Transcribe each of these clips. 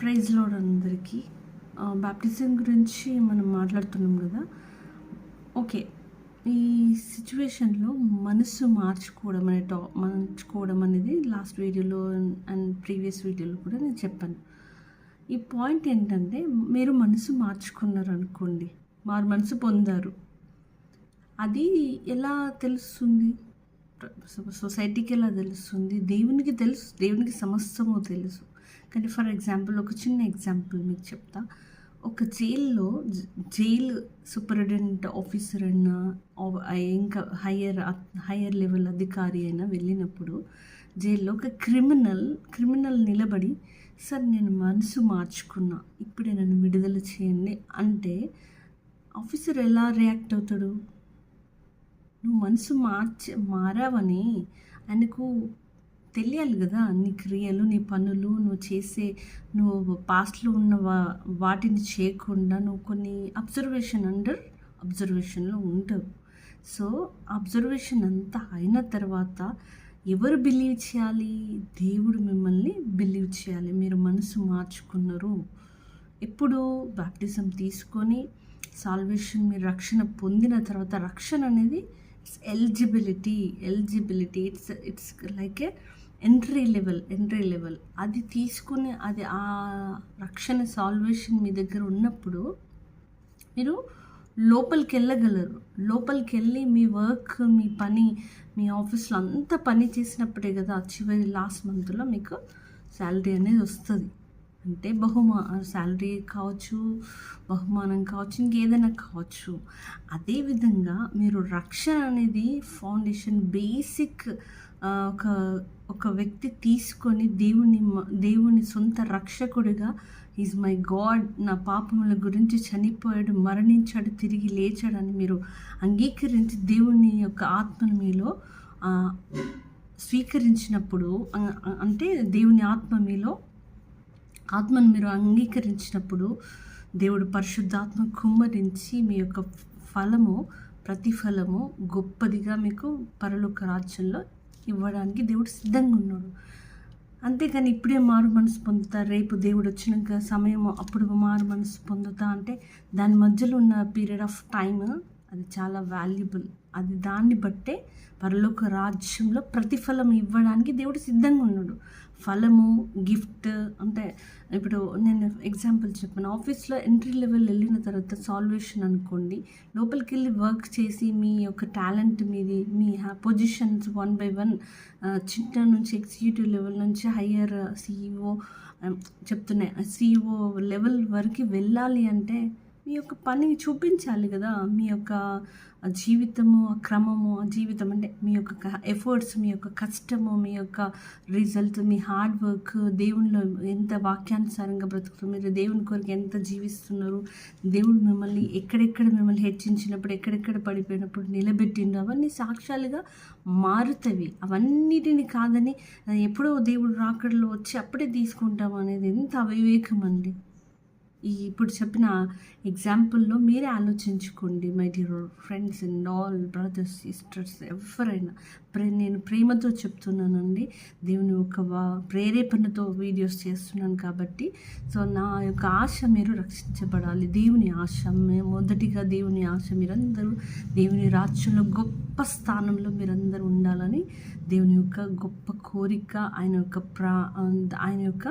Praise load అందరికీ. Baptism గురించి మనం మాట్లాడుతున్నాం కదా. ఓకే ఈ సిచ్యువేషన్లో మనసు మార్చుకోవడం అనే టా మార్చుకోవడం అనేది లాస్ట్ వీడియోలో అండ్ ప్రీవియస్ వీడియోలో కూడా నేను చెప్పాను. ఈ పాయింట్ ఏంటంటే మీరు మనసు మార్చుకున్నారు అనుకోండి వారు మనసు పొందారు అది ఎలా తెలుస్తుంది? సొసైటీకి ఎలా తెలుస్తుంది? దేవునికి తెలుసు దేవునికి సమస్తము తెలుసు. కానీ ఫర్ ఎగ్జాంపుల్ ఒక చిన్న ఎగ్జాంపుల్ మీకు చెప్తా. ఒక జైల్లో జైలు సూపరింటెండెంట్ ఆఫీసర్ అయినా ఇంకా హయ్యర్ హయ్యర్ లెవెల్ అధికారి అయినా వెళ్ళినప్పుడు జైల్లో ఒక క్రిమినల్ క్రిమినల్ నిలబడి సార్ నేను మనసు మార్చుకున్నా ఇప్పుడే నన్ను విడుదల చేయండి. అంటే ఆఫీసర్ ఎలా రియాక్ట్ అవుతాడు? నువ్వు మనసు మార్చి మారావని ఆయనకు తెలియాలి కదా నీ క్రియలు నీ పనులు నువ్వు చేసే నువ్వు పాస్ట్లో ఉన్న వా వాటిని చేయకుండా నువ్వు కొన్ని అబ్జర్వేషన్ అండర్ అబ్జర్వేషన్లో ఉంటావు సో అబ్జర్వేషన్ అంతా అయిన తర్వాత ఎవరు బిలీవ్ చేయాలి? దేవుడు మిమ్మల్ని బిలీవ్ చేయాలి. మీరు మనసు మార్చుకున్నారు. ఎప్పుడు బ్యాప్టిజం తీసుకొని సాల్వేషన్ మీరు రక్షణ పొందిన తర్వాత రక్షణ అనేది it's eligibility eligibility it's it's like a entry level entry level అది తీసుకుని అది ఆ రక్షణ సాల్వేషన్ మీ దగ్గర ఉన్నప్పుడు మీరు లోపలికి వెళ్ళగలరు లోపలికి వెళ్ళి మీ వర్క్ మీ పని మీ ఆఫీస్లో అంత పని చేసినప్పుడే కదా చివరి లాస్ట్ మంత్లో మీకు శాలరీ అనేది వస్తుంది. అంటే బహుమా శాలరీ కావచ్చు బహుమానం కావచ్చు ఇంకేదైనా కావచ్చు. అదేవిధంగా మీరు రక్షణ అనేది ఫౌండేషన్ బేసిక్ ఒక ఒక వ్యక్తి తీసుకొని దేవుని దేవుని సొంత రక్షకుడిగా ఈజ్ మై గాడ్ నా పాపముల గురించి చనిపోయాడు మరణించాడు తిరిగి లేచాడని మీరు అంగీకరించి దేవుని యొక్క ఆత్మను మీలో స్వీకరించినప్పుడు అంటే దేవుని ఆత్మ మీలో ఆత్మను మీరు అంగీకరించినప్పుడు దేవుడు పరిశుద్ధాత్మ కుమ్మరించి మీ యొక్క ఫలము ప్రతిఫలము గొప్పదిగా మీకు పరలోక రాజ్యంలో ఇవ్వడానికి దేవుడు సిద్ధంగా ఉన్నాడు. అంతేకాని ఇప్పుడే మారు మనసు పొందుతా రేపు దేవుడు వచ్చినాక సమయం అప్పుడు మారు మనసు పొందుతా అంటే దాని మధ్యలో ఉన్న పీరియడ్ ఆఫ్ టైమ్ అది చాలా వాల్యుబుల్. అది దాన్ని బట్టే పరలోక రాజ్యంలో ప్రతిఫలం ఇవ్వడానికి దేవుడు సిద్ధంగా ఉన్నాడు. ఫలము గిఫ్ట్ అంటే ఇప్పుడు నేను ఎగ్జాంపుల్ చెప్పాను. ఆఫీస్లో ఎంట్రీ లెవెల్ వెళ్ళిన తర్వాత సాల్వేషన్ అనుకోండి. లోపలికి వెళ్ళి వర్క్ చేసి మీ యొక్క టాలెంట్ మీది మీ పొజిషన్స్ వన్ బై వన్ చిన్న నుంచి ఎగ్జిక్యూటివ్ లెవెల్ నుంచి హయ్యర్ సీఈఓ చెప్తున్నాయి. సీఈఓ లెవెల్ వరకు వెళ్ళాలి అంటే మీ యొక్క పని చూపించాలి కదా. మీ యొక్క జీవితము ఆ క్రమము ఆ జీవితం అంటే మీ యొక్క ఎఫర్ట్స్ మీ యొక్క కష్టము మీ యొక్క రిజల్ట్ మీ హార్డ్ వర్క్ దేవునిలో ఎంత వాక్యానుసారంగా బ్రతుకుతున్నారు మీరు దేవుని కొరకు ఎంత జీవిస్తున్నారు దేవుడు మిమ్మల్ని ఎక్కడెక్కడ మిమ్మల్ని హెచ్చించినప్పుడు ఎక్కడెక్కడ పడిపోయినప్పుడు నిలబెట్టిండు అవన్నీ సాక్ష్యాలుగా మారుతవి. అవన్నిటిని కాదని ఎప్పుడో దేవుడు రాకడలో వచ్చి అప్పుడే తీసుకుంటాం అనేది ఎంత అవివేకం అండి ఈ ఇప్పుడు చెప్పిన ఎగ్జాంపుల్లో మీరే ఆలోచించుకోండి my dear friends and all brothers sisters ఎవరైనా. ప్రే నేను ప్రేమతో చెప్తున్నానండి. దేవుని ఒక ప్రేరేపణతో వీడియోస్ చేస్తున్నాను కాబట్టి సో నా యొక్క ఆశ మీరు రక్షించబడాలి. దేవుని ఆశ మొదటిగా దేవుని ఆశ మీరందరూ దేవుని రాజ్యంలో గొప్ప స్థానంలో మీరందరూ ఉండాలని దేవుని యొక్క గొప్ప కోరిక ఆయన యొక్క ప్రా ఆయన యొక్క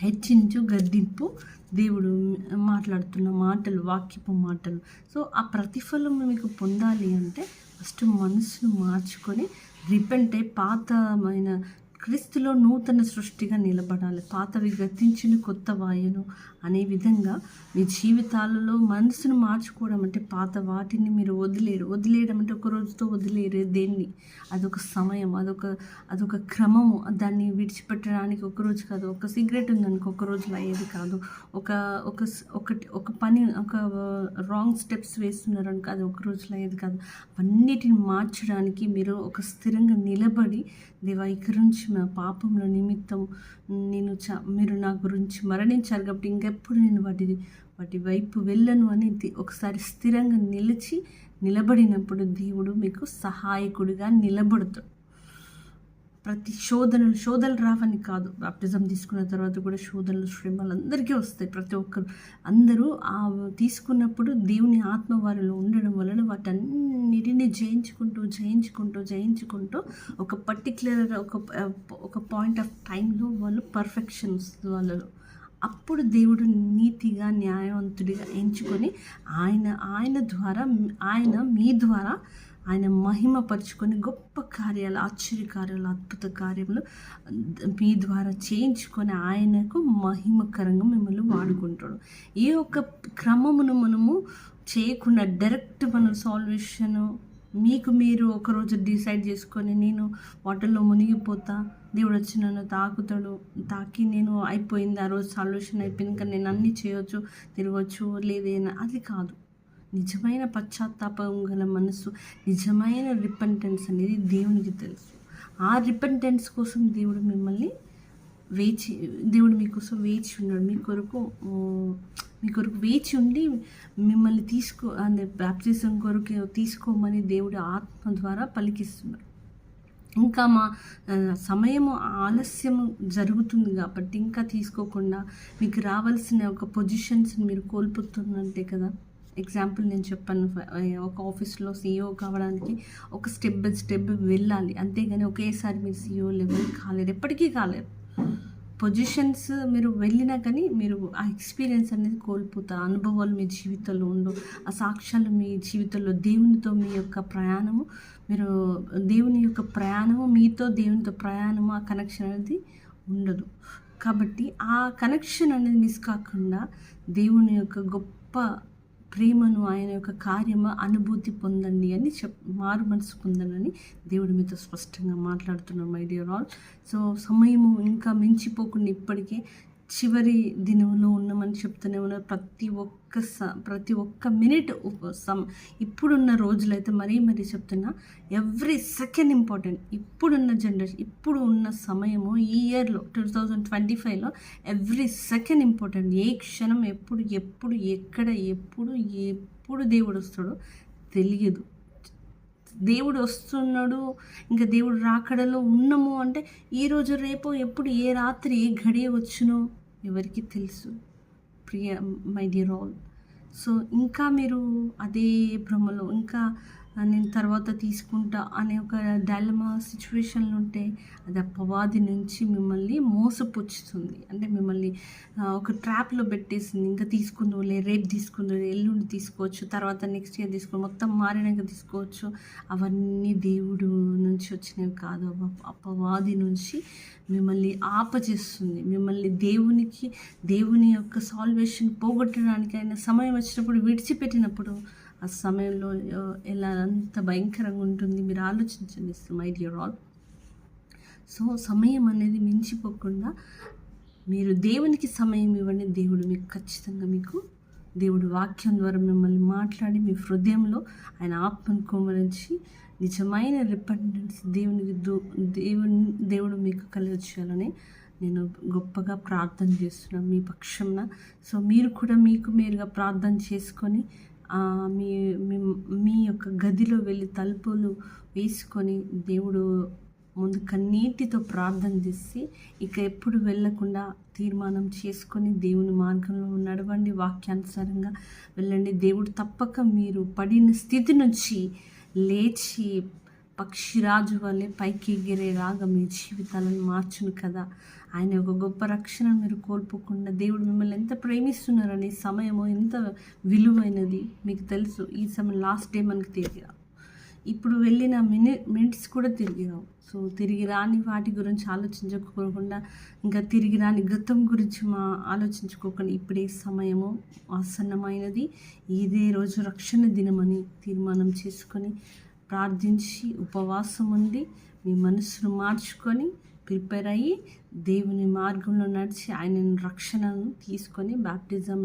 హెచ్చించు గద్దింపు దేవుడు మాట్లాడుతున్న మాటలు వాక్యపు మాటలు. సో ఆ ప్రతిఫలం మీకు పొందాలి అంటే ఫస్ట్ మనసును మార్చుకొని రిపెంట్ అయి పాతమైన క్రీస్తులో నూతన సృష్టిగా నిలబడాలి. పాతవి గతించిన కొత్త వాయును. అనే విధంగా మీ జీవితాలలో మనసును మార్చుకోవడం అంటే పాత వాటిని మీరు వదిలేరు. వదిలేయడం అంటే ఒక రోజుతో వదిలేరు దేన్ని? అదొక సమయం అదొక అదొక క్రమము. దాన్ని విడిచిపెట్టడానికి ఒక రోజు కాదు ఒక సిగరెట్ ఉందనుకో ఒక రోజులో అయ్యేది కాదు. ఒక ఒక ఒకటి ఒక పని ఒక రాంగ్ స్టెప్స్ వేస్తున్నారు అనుకో అది ఒక రోజులో అయ్యేది కాదు. అన్నిటిని మార్చడానికి మీరు ఒక స్థిరంగా నిలబడి దేవా ఇక్కడి నుంచి మా పాపముల నిమిత్తం నేను చ మీరు నా గురించి మరణించారు కాబట్టి ఇంకెప్పుడు నేను వాటి వాటి వైపు వెళ్ళను అని ఒకసారి స్థిరంగా నిలిచి నిలబడినప్పుడు దేవుడు మీకు సహాయకుడిగా నిలబడతాడు. ప్రతి శోధనలు శోధనలు రావని కాదు. బాప్టిజం తీసుకున్న తర్వాత కూడా శోధనలు శ్రమలు అందరికీ వస్తాయి. ప్రతి ఒక్కరు అందరూ ఆ తీసుకున్నప్పుడు దేవుని ఆత్మ వారిలో ఉండడం వలన వాటన్నిటిని జయించుకుంటూ జయించుకుంటూ జయించుకుంటూ ఒక పర్టిక్యులర్ ఒక ఒక పాయింట్ ఆఫ్ టైంలో వాళ్ళు పర్ఫెక్షన్ వస్తుంది వాళ్ళలో. అప్పుడు దేవుడు నీతిగా న్యాయవంతుడిగా ఎంచుకొని ఆయన ఆయన ద్వారా ఆయన మీ ద్వారా ఆయన మహిమపరుచుకొని గొప్ప కార్యాలు ఆశ్చర్య కార్యాలు అద్భుత కార్యములు మీ ద్వారా చేయించుకొని ఆయనకు మహిమకరంగా మిమ్మల్ని వాడుకుంటాడు. ఈ ఒక్క క్రమమును మనము చేయకుండా డైరెక్ట్ మనం సాల్వేషను మీకు మీరు ఒకరోజు డిసైడ్ చేసుకొని నేను వాటర్లో మునిగిపోతా దేవుడు వచ్చి నన్ను తాకుతాడు తాకి నేను అయిపోయింది ఆ రోజు సాల్వేషన్ అయిపోయింది ఇంకా నేను అన్నీ చేయొచ్చు తిరగచ్చు లేదేనా అది కాదు. నిజమైన పశ్చాత్తాపం గల మనసు నిజమైన రిపెంటెన్స్ అనేది దేవునికి తెలుసు. ఆ రిపెంటెన్స్ కోసం దేవుడు మిమ్మల్ని వేచి దేవుడు మీకోసం వేచి ఉన్నాడు. మీ కొరకు మీ కొరకు వేచి ఉండి మిమ్మల్ని తీసుకో అంటే బ్యాప్టిజం కొరకు తీసుకోమని దేవుడు ఆత్మ ద్వారా పలికిస్తున్నాడు. ఇంకా మా సమయము ఆలస్యము జరుగుతుంది కాబట్టి ఇంకా తీసుకోకుండా మీకు రావాల్సిన ఒక పొజిషన్స్ని మీరు కోల్పోతున్నట్టే కదా? ఎగ్జాంపుల్ నేను చెప్పాను ఒక ఆఫీస్లో సీఈఓ కావడానికి ఒక స్టెప్ బై స్టెప్ వెళ్ళాలి. అంతేగాని ఒకేసారి మీరు సీఈఓ లెవెల్ కాలేదు ఎప్పటికీ కాలేదు. పొజిషన్స్ మీరు వెళ్ళినా కానీ మీరు ఆ ఎక్స్పీరియన్స్ అనేది కోల్పోతారు అనుభవాలు మీ జీవితంలో ఉండు ఆ సాక్ష్యాలు మీ జీవితంలో దేవునితో మీ యొక్క ప్రయాణము మీరు దేవుని యొక్క ప్రయాణము మీతో దేవునితో ప్రయాణము ఆ కనెక్షన్ అనేది ఉండదు. కాబట్టి ఆ కనెక్షన్ అనేది మిస్ కాకుండా దేవుని యొక్క గొప్ప ప్రేమను ఆయన యొక్క కార్యము అనుభూతి పొందండి అని చెప్ మారు మనసు పొందనని దేవుడి మీతో స్పష్టంగా మాట్లాడుతున్నాం మై డియర్ ఆల్ సో సమయము ఇంకా మించిపోకుండా ఇప్పటికే చివరి దినంలో ఉన్నామని చెప్తూనే ఉన్నారు. ప్రతి ఒక్క స ప్రతి ఒక్క మినిట్ సమ్ ఇప్పుడున్న రోజులైతే మరీ మరీ చెప్తున్నా ఎవ్రీ సెకండ్ ఇంపార్టెంట్. ఇప్పుడున్న జనరేషన్ ఇప్పుడు ఉన్న సమయము ఈ ఇయర్లో టూ థౌజండ్ ట్వంటీ ఫైవ్లో ఎవ్రీ సెకండ్ ఇంపార్టెంట్. ఏ క్షణం ఎప్పుడు ఎప్పుడు ఎక్కడ ఎప్పుడు ఎప్పుడు దేవుడు వస్తాడో తెలియదు. దేవుడు వస్తున్నాడు ఇంకా దేవుడు రాకడలో ఉన్నాము అంటే ఈరోజు రేపు ఎప్పుడు ఏ రాత్రి ఏ గడియ వచ్చునో ఎవరికి తెలుసు. ప్రియ మై డియర్ ఆల్. సో ఇంకా మీరు అదే భ్రమలో ఇంకా నేను తర్వాత తీసుకుంటా అనే ఒక డైలమా సిచ్యువేషన్లు ఉంటే అది అపవాది నుంచి మిమ్మల్ని మోసపుచ్చుతుంది. అంటే మిమ్మల్ని ఒక ట్రాప్లో పెట్టేసింది. ఇంకా తీసుకుందో లే రేపు తీసుకుందో ఎల్లుండి తీసుకోవచ్చు తర్వాత నెక్స్ట్ ఇయర్ తీసుకో మొత్తం మారినాక తీసుకోవచ్చు. అవన్నీ దేవుడు నుంచి వచ్చినవి కాదు. అపవాది నుంచి మిమ్మల్ని ఆపచేస్తుంది మిమ్మల్ని దేవునికి దేవుని యొక్క సాల్వేషన్ పోగొట్టడానికి అయిన సమయం వచ్చినప్పుడు విడిచిపెట్టినప్పుడు ఆ సమయంలో ఎలా అంత భయంకరంగా ఉంటుంది మీరు ఆలోచించండి మై డియర్ ఆల్. సో సమయం అనేది మించిపోకుండా మీరు దేవునికి సమయం ఇవ్వండి. దేవుడు మీకు ఖచ్చితంగా మీకు దేవుడు వాక్యం ద్వారా మిమ్మల్ని మాట్లాడి మీ హృదయంలో ఆయన ఆత్మను కోమరించి నిజమైన రిపెండెన్స్ దేవునికి దేవుని దేవుడు మీకు కలిగించాలని నేను గొప్పగా ప్రార్థన చేస్తున్నాను మీ పక్షంన సో మీరు కూడా మీకు మీరుగా ప్రార్థన చేసుకొని మీ మీ యొక్క గదిలో వెళ్ళి తలుపులు వేసుకొని దేవుడు ముందు కన్నీటితో ప్రార్థన చేసి ఇక ఎప్పుడు వెళ్ళకుండా తీర్మానం చేసుకొని దేవుని మార్గంలో నడవండి. వాక్యానుసారంగా వెళ్ళండి. దేవుడు తప్పక మీరు పడిన స్థితి నుంచి లేచి పక్షిరాజు వల్లే పైకి ఎగిరే రాగా మీ జీవితాలను మార్చును కదా. ఆయన ఒక గొప్ప రక్షణ మీరు కోల్పోకుండా దేవుడు మిమ్మల్ని ఎంత ప్రేమిస్తున్నారని సమయము ఎంత విలువైనది మీకు తెలుసు. ఈ సమయం లాస్ట్ డే మనకి తిరిగి రావు ఇప్పుడు వెళ్ళిన మిని మినిట్స్ కూడా తిరిగి రావు సో తిరిగి రాని వాటి గురించి ఆలోచించుకోకుండా ఇంకా తిరిగి రాని గతం గురించి మా ఆలోచించుకోకుండా. ఇప్పుడే సమయము ఆసన్నమైనది. ఇదే రోజు రక్షణ దినమని తీర్మానం చేసుకొని ప్రార్థించి ఉపవాసం ఉండి మీ మనసును మార్చుకొని ప్రిపేర్ అయ్యి దేవుని మార్గంలో నడిచి ఆయన రక్షణను తీసుకొని బ్యాప్టిజం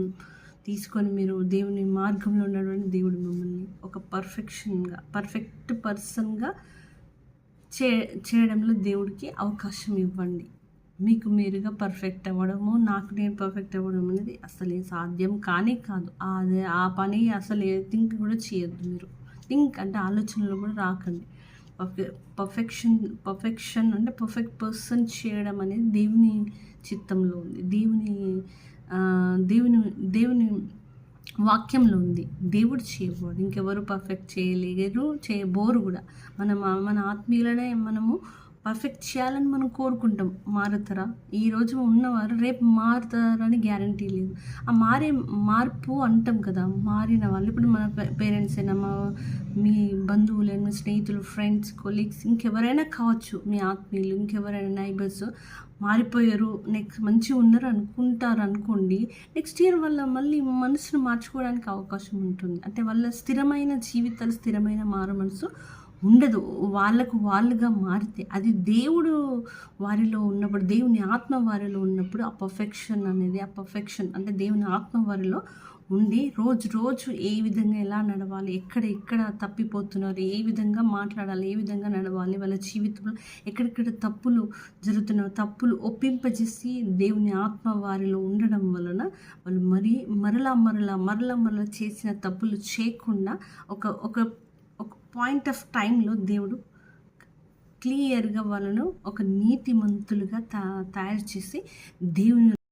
తీసుకొని మీరు దేవుని మార్గంలో ఉన్నటువంటి దేవుడు మిమ్మల్ని ఒక పర్ఫెక్షన్గా పర్ఫెక్ట్ పర్సన్గా చే చేయడంలో దేవుడికి అవకాశం ఇవ్వండి. మీకు మీరుగా పర్ఫెక్ట్ అవ్వడము నాకు నేను పర్ఫెక్ట్ అవ్వడం అనేది అసలు సాధ్యం కానీ కాదు. అదే ఆ పని అసలు థింక్ కూడా చేయొద్దు మీరు. థింక్ అంటే ఆలోచనలు కూడా రాకండి. పర్ఫెక్షన్ పర్ఫెక్షన్ అంటే పర్ఫెక్ట్ పర్సన్ చేయడం అనేది దేవుని చిత్తంలో ఉంది. దేవుని దేవుని దేవుని వాక్యంలో ఉంది. దేవుడు చేయబోడు. ఇంకెవరు పర్ఫెక్ట్ చేయలేరు చేయబోరు కూడా. మనం మన ఆత్మీయులనే మనము పర్ఫెక్ట్ చేయాలని మనం కోరుకుంటాం. మారుతారా? ఈరోజు ఉన్నవారు రేపు మారుతారని గ్యారంటీ లేదు. ఆ మారే మార్పు అంటాం కదా మారిన వాళ్ళు ఇప్పుడు మన పేరెంట్స్ అయినా మా మీ బంధువులు మీ స్నేహితులు ఫ్రెండ్స్ కొలీగ్స్ ఇంకెవరైనా కావచ్చు మీ ఆత్మీయులు ఇంకెవరైనా నైబర్స్ మారిపోయారు నెక్స్ట్ మంచిగా ఉన్నారు అనుకుంటారు అనుకోండి నెక్స్ట్ ఇయర్ వాళ్ళ మళ్ళీ మనసును మార్చుకోవడానికి అవకాశం ఉంటుంది. అంటే వాళ్ళ స్థిరమైన జీవితాలు స్థిరమైన మారు మనసు ఉండదు. వాళ్ళకు వాళ్ళుగా మారితే అది దేవుడు వారిలో ఉన్నప్పుడు దేవుని ఆత్మ వారిలో ఉన్నప్పుడు ఆ పర్ఫెక్షన్ అనేది ఆ పర్ఫెక్షన్ అంటే దేవుని ఆత్మ వారిలో ఉండి రోజు రోజు ఏ విధంగా ఎలా నడవాలి ఎక్కడ ఎక్కడ తప్పిపోతున్నారు ఏ విధంగా మాట్లాడాలి ఏ విధంగా నడవాలి వాళ్ళ జీవితంలో ఎక్కడెక్కడ తప్పులు జరుగుతున్న తప్పులు ఒప్పింపజేసి దేవుని ఆత్మ వారిలో ఉండడం వలన వాళ్ళు మరీ మరలా మరలా మరలా మరలా చేసిన తప్పులు చేయకుండా ఒక ఒక ఒక పాయింట్ ఆఫ్ టైంలో దేవుడు క్లియర్గా వాళ్ళను ఒక నీతిమంతులుగా తా తయారు చేసి దేవుని